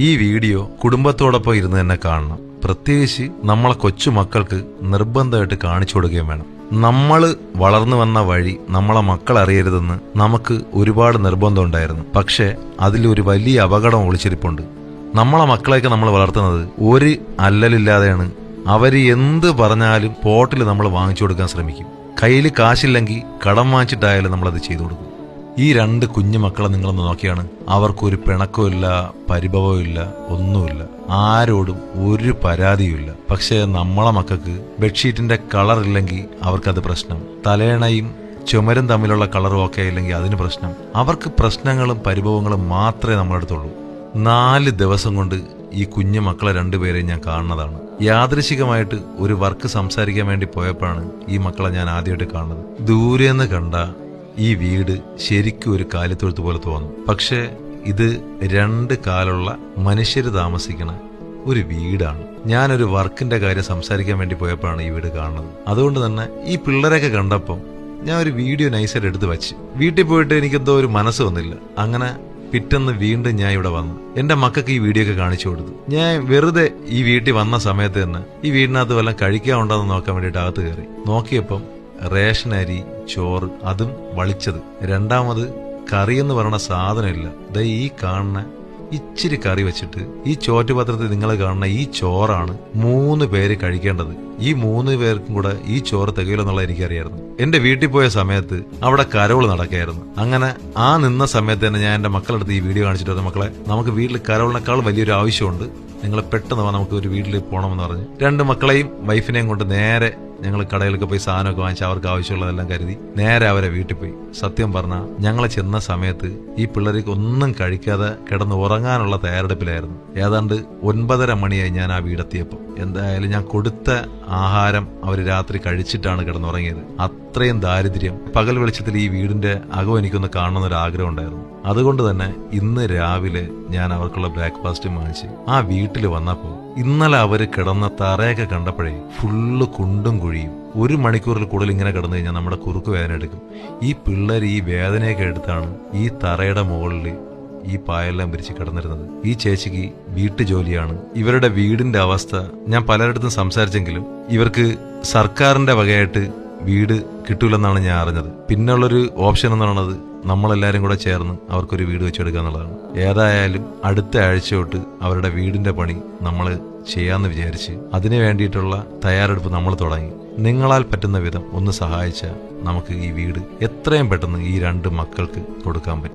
ഈ വീഡിയോ കുടുംബത്തോടൊപ്പം ഇരുന്ന് തന്നെ കാണണം. പ്രത്യേകിച്ച് നമ്മളെ കൊച്ചു മക്കൾക്ക് നിർബന്ധമായിട്ട് കാണിച്ചു കൊടുക്കുകയും വേണം. നമ്മൾ വളർന്നു വന്ന വഴി നമ്മളെ മക്കൾ അറിയരുതെന്ന് നമുക്ക് ഒരുപാട് നിർബന്ധം ഉണ്ടായിരുന്നു. പക്ഷേ അതിലൊരു വലിയ അപകടം ഒളിച്ചിരിപ്പുണ്ട്. നമ്മളെ മക്കളെയൊക്കെ നമ്മൾ വളർത്തുന്നത് ഒരു അല്ലലില്ലാതെയാണ്. അവർ എന്ത് പറഞ്ഞാലും പോട്ടിൽ നമ്മൾ വാങ്ങിച്ചു കൊടുക്കാൻ ശ്രമിക്കും. കയ്യിൽ കാശില്ലെങ്കിൽ കടം വാങ്ങിച്ചിട്ടായാലും നമ്മളത് ചെയ്തു കൊടുക്കും. ഈ രണ്ട് കുഞ്ഞു മക്കളെ നിങ്ങളൊന്ന് നോക്കിയാണ്. അവർക്കൊരു പിണക്കമില്ല പരിഭവമില്ല ഒന്നുമില്ല. ആരോടും ഒരു പരാതിയുമില്ല. പക്ഷേ നമ്മളെ മക്കൾക്ക് ബെഡ്ഷീറ്റിന്റെ കളർ ഇല്ലെങ്കിൽ അവർക്കത് പ്രശ്നം. തലേണയും ചുമരും തമ്മിലുള്ള കളറും ഒക്കെ ഇല്ലെങ്കിൽ അതിന് പ്രശ്നം. അവർക്ക് പ്രശ്നങ്ങളും പരിഭവങ്ങളും മാത്രമേ നമ്മളെടുത്തുള്ളൂ നാല് ദിവസം കൊണ്ട് ഈ കുഞ്ഞു മക്കളെ രണ്ടുപേരെയും ഞാൻ കാണുന്നതാണ്. യാദൃശികമായിട്ട് ഒരു വർക്ക് സംസാരിക്കാൻ വേണ്ടി പോയപ്പോഴാണ് ഈ മക്കളെ ഞാൻ ആദ്യമായിട്ട് കാണുന്നത്. ദൂരെന്ന് കണ്ട ഈ വീട് ശരിക്കും ഒരു കാലിത്തൊഴുത്ത് പോലെ തോന്നും പക്ഷേ ഇത് രണ്ട് കാലുള്ള മനുഷ്യർ താമസിക്കണ ഒരു വീടാണ്. ഞാനൊരു വർക്കിന്റെ കാര്യം സംസാരിക്കാൻ വേണ്ടി പോയപ്പോഴാണ് ഈ വീട് കാണുന്നത്. അതുകൊണ്ട് തന്നെ ഈ പിള്ളേരൊക്കെ കണ്ടപ്പം ഞാൻ ഒരു വീഡിയോ നൈസായിട്ട് എടുത്ത് വെച്ച്. വീട്ടിൽ പോയിട്ട് എനിക്കെന്തോ ഒരു മനസ്സ് വന്നില്ല. അങ്ങനെ പിറ്റന്ന് വീണ്ടും ഞാൻ ഇവിടെ വന്നു. എന്റെ മക്കൾക്ക് ഈ വീഡിയോ ഒക്കെ കാണിച്ചു കൊടുത്തു. ഞാൻ വെറുതെ ഈ വീട്ടിൽ വന്ന സമയത്ത് തന്നെ ഈ വീടിനകത്ത് വല്ലതും കഴിക്കാൻ ഉണ്ടോ എന്ന് നോക്കാൻ വേണ്ടിയിട്ട് അകത്ത് കയറി. നോക്കിയപ്പം റേഷൻ അരി ചോറ് അതും വളിച്ചത്. രണ്ടാമത് കറി എന്ന് പറയുന്ന സാധനമില്ല. ദേ ഈ കാണുന്ന ഇച്ചിരി കറി വെച്ചിട്ട് ഈ ചോറ്റുപാത്രത്തിൽ നിങ്ങൾ കാണുന്ന ഈ ചോറാണ് മൂന്ന് പേര് കഴിക്കേണ്ടത്. ഈ മൂന്ന് പേർക്കും കൂടെ ഈ ചോറ് തികയില്ലെന്നുള്ള എനിക്കറിയായിരുന്നു. എന്റെ വീട്ടിൽ പോയ സമയത്ത് അവിടെ കരോൾ നടക്കായിരുന്നു അങ്ങനെ ആ നിന്ന സമയത്ത് തന്നെ ഞാൻ എന്റെ മക്കളടുത്ത് ഈ വീഡിയോ കാണിച്ചിട്ട് മക്കളെ നമുക്ക് വീട്ടിൽ കരോളിനേക്കാൾ വലിയൊരു ആവശ്യമുണ്ട്. നിങ്ങൾ പെട്ടെന്ന് നമുക്ക് ഒരു വീട്ടിൽ പോകണമെന്ന് പറഞ്ഞ്. രണ്ട് മക്കളെയും വൈഫിനെയും കൊണ്ട് നേരെ ഞങ്ങൾ കടയിലൊക്കെ പോയി സാധനമൊക്കെ വാങ്ങിച്ച് അവർക്ക് ആവശ്യമുള്ളതെല്ലാം കരുതി നേരെ അവരെ വീട്ടിൽ പോയി. സത്യം പറഞ്ഞാൽ ഞങ്ങൾ ചെന്ന സമയത്ത് ഈ പിള്ളേർക്ക് ഒന്നും കഴിക്കാതെ കിടന്ന് ഉറങ്ങാനുള്ള തയ്യാറെടുപ്പിലായിരുന്നു. ഏതാണ്ട് ഒൻപതര മണിയായി ഞാൻ ആ വീടെത്തിയപ്പോൾ എന്തായാലും ഞാൻ കൊടുത്ത ആഹാരം അവർ രാത്രി കഴിച്ചിട്ടാണ് കിടന്നുറങ്ങിയത്. അത്രയും ദാരിദ്ര്യം. പകൽ വെളിച്ചത്തിൽ ഈ വീടിന്റെ അകം എനിക്കൊന്ന് കാണണമെന്നൊരു ആഗ്രഹം ഉണ്ടായിരുന്നു. അതുകൊണ്ട് തന്നെ ഇന്ന് രാവിലെ ഞാൻ അവർക്കുള്ള ബ്രേക്ക്ഫാസ്റ്റ് വാങ്ങിച്ച് ആ വീട്ടിൽ വന്നപ്പോൾ ഇന്നലെ അവർ കിടന്ന തറയൊക്കെ കണ്ടപ്പോഴേ ഫുള്ള് കുണ്ടും കുഴിയും. ഒരു മണിക്കൂറിൽ കൂടുതൽ ഇങ്ങനെ കിടന്നു കഴിഞ്ഞാൽ നമ്മുടെ കുറുക്ക് വേദന എടുക്കും. ഈ പിള്ളേർ ഈ വേദനയൊക്കെ എടുത്താണ് ഈ തറയുടെ മുകളിൽ ഈ പായെല്ലാം വിരിച്ച് കിടന്നിരുന്നത്. ഈ ചേച്ചിക്ക് വീട്ടു ജോലിയാണ് ഇവരുടെ വീടിന്റെ അവസ്ഥ ഞാൻ പലരിടത്തും സംസാരിച്ചെങ്കിലും ഇവർക്ക് സർക്കാരിന്റെ വകയായിട്ട് വീട് കിട്ടൂലെന്നാണ് ഞാൻ അറിഞ്ഞത്. പിന്നുള്ളൊരു ഓപ്ഷൻ എന്ന് പറയുന്നത് നമ്മളെല്ലാരും കൂടെ ചേർന്ന് അവർക്കൊരു വീട് വെച്ചെടുക്കുക എന്നുള്ളതാണ്. ഏതായാലും അടുത്ത ആഴ്ച തൊട്ട് അവരുടെ വീടിന്റെ പണി നമ്മൾ ചെയ്യാന്ന് വിചാരിച്ച് അതിനു വേണ്ടിയിട്ടുള്ള തയ്യാറെടുപ്പ് നമ്മൾ തുടങ്ങി. നിങ്ങളാൽ പറ്റുന്ന വിധം ഒന്ന് സഹായിച്ചാൽ നമുക്ക് ഈ വീട് എത്രയും പെട്ടെന്ന് ഈ രണ്ട് മക്കൾക്ക് കൊടുക്കാൻ പറ്റും.